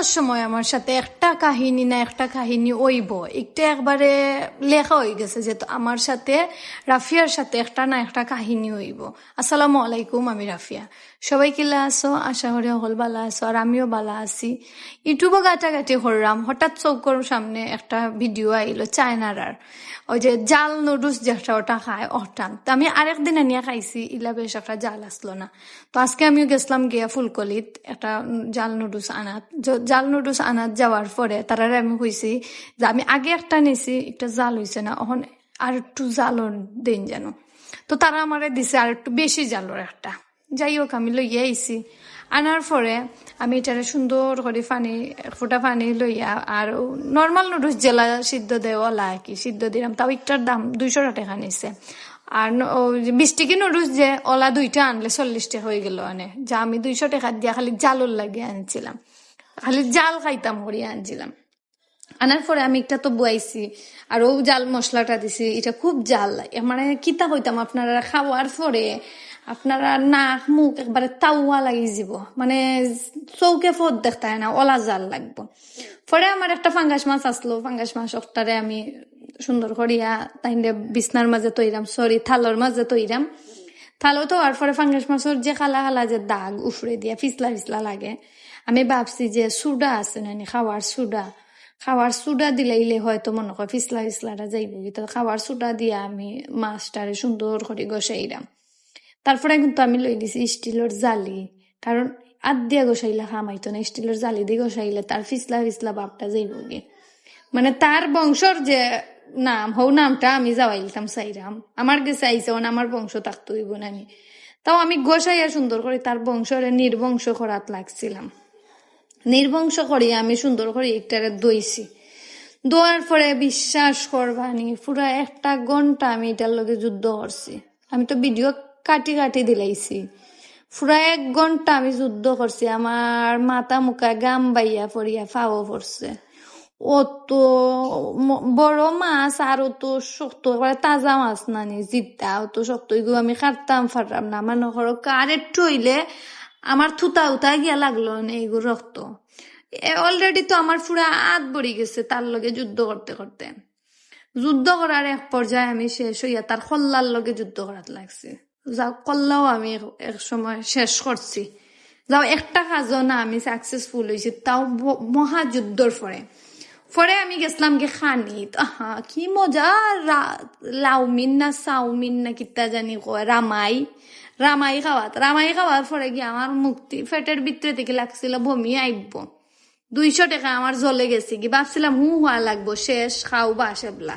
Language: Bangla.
করার সময় আমার সাথে একটা কাহিনী না একটা কাহিনী ওইব। একটা একবারে লেখা হয়ে গেছে যে আমার সাথে, রাফিয়ার সাথে একটা না একটা কাহিনী হইব আসসালামু আলাইকুম, আমি রাফিয়া। সবাই কিলা আছো? আশা করি হল বালা আছো, আর আমিও বালা আছি। ইউটিউবে গাটাগাটি করলাম, হঠাৎ চৌকর সামনে একটা ভিডিও আইলো চায়নার আর। ওই যে জাল নুডলস যেটা ওটা খায় ওটান তো আমি আরেকদিন আনিয়া খাইছি, ইলা বেশ একটা জাল আসলো না। তো আজকে আমিও গেছিলাম গিয়া ফুলকলিত, একটা জাল নুডলস আনাত। জাল নুডলস আনাত যাওয়ার পরে তারারে আমি কইছি যে আমি আগে একটা নিছি, একটা জাল হইছে না এখন আর একটু জালর দিন যেন। তো তারা আমারে দিছে আর একটু বেশি জালর একটা। যাই হোক, আমি লইয়া আইছি। আনার পরে আমি এটারে সুন্দর করে পানি ফোঁটা পানি লইয়া আর নর্মাল নুডলস জেলা সিদ্ধ দেওয়ালা কি, সিদ্ধ দিলাম। তাও একটার দাম দুইশো টাকা নিছে। আর বিশ টিকি নুডলস যে ওলা দুইটা আনলে চল্লিশ টাকা হয়ে গেল মানে যা আমি দুইশো টাকা দিয়া খালি জালুর লাগিয়ে আনছিলাম। খালি জাল খাইতাম করিয়া আনছিলাম। আনার পরে আমি একটা তো বুয়াইছি আর ও জাল মশলাটা দিছি, এটা খুব জাল। মানে কিতা হইতাম, আপনারা খাওয়ার পরে আপনারা নাক মুখ একবারে তাওয়া লাগি যাব মানে চৌকে ফোট দেখতে না, ওলা জাল লাগবো। পরে আমার একটা ফাঙ্গাস মাছ আসলো, ফাঙ্গাস মাছ একটারে আমি সুন্দর করিয়া তাইলে বিছনার মাঝে তৈরাম সরি থালোর মাঝে তৈরাম। থালো তো আর পরে ফাঙ্গাস মাছের যে খালা খালা যে দাগ উফরে দিয়া ফিসলা ফিসলা লাগে। আমি ভাবছি যে সুডা আছে নানি খাওয়ার সুডা খাওয়ার সুডা দিলাইলে হয়তো মনে হয় ফিসলা ফিসলাটা যাইব। তো খাওয়ার সুডা দিয়া আমি মাছটারে সুন্দর করে গোসাইলাম। তারপরে কিন্তু আমি লই দিছি স্টিলের জালি। কারণ আদ দিয়া গোসাইলে খামাইতো না। স্টিলের জালি দিয়ে গোসাইলে তার ফিসলা ফিসলা বাপটা যাইব মানে তার বংশর যে নাম হৌ নামটা আমি যাওয়াইলতাম চাইরাম। আমার গেছে আইসে আমার বংশ থাকতো হইব নানি তাও আমি গোসাইয়া সুন্দর করে তার বংশরে নির্বংশ করাত লাগছিলাম। নির্বংশ করিয়া আমি সুন্দর করে একটারে দইছি। দোয়ার পরে বিশ্বাস করবানি, পুরা একটা ঘণ্টা আমি এটার লগে যুদ্ধ করছি। আমি তো ভিডিও কাটি কাটি দিলাইছি। পুরা এক ঘণ্টা আমি যুদ্ধ করছি, আমার মাথা মুখা গাম বাইয়া পড়িয়া ফাও পড়ছে। অত বড় মাছ আর অত শক্ত তাজা মাছ নানি জিপটা অত শক্ত, এগুলো আমি কাটতাম ফাটতাম না। আমার নহর কার একটু হইলে আমার থুতা উতা গিয়া লাগল না এগুলো রক্ত। অলরেডি তো আমার পুরা আত বড়ি গেছে, তার লগে যুদ্ধ করতে করতে। যুদ্ধ করার এক পর্যায়ে আমি শেষ হইয়া তার কল্লার লগে যুদ্ধ করাত লাগছে। যাও, কল্লাও আমি এক- সময় শেষ করছি। যাও, একটা কাজও না আমি সাকসেসফুল হয়েছি তাও মহাযুদ্ধর পরে। পরে আমি গেছিলাম গে খানিত, আহা, কি মজা লাউমিন না চাউমিন না কিতা জানি কয়, রামাই রামাই খাওয়াত, রামাই খাওয়ার পরে গিয়ে আমার মুক্তি ফেটের ভিতরে থেকে লাগছিল ভমি আইব দুইশো টাকা আমার জলে গেছে কি ভাবছিলাম হু হওয়া লাগবো, শেষ, খাও বা সেবলা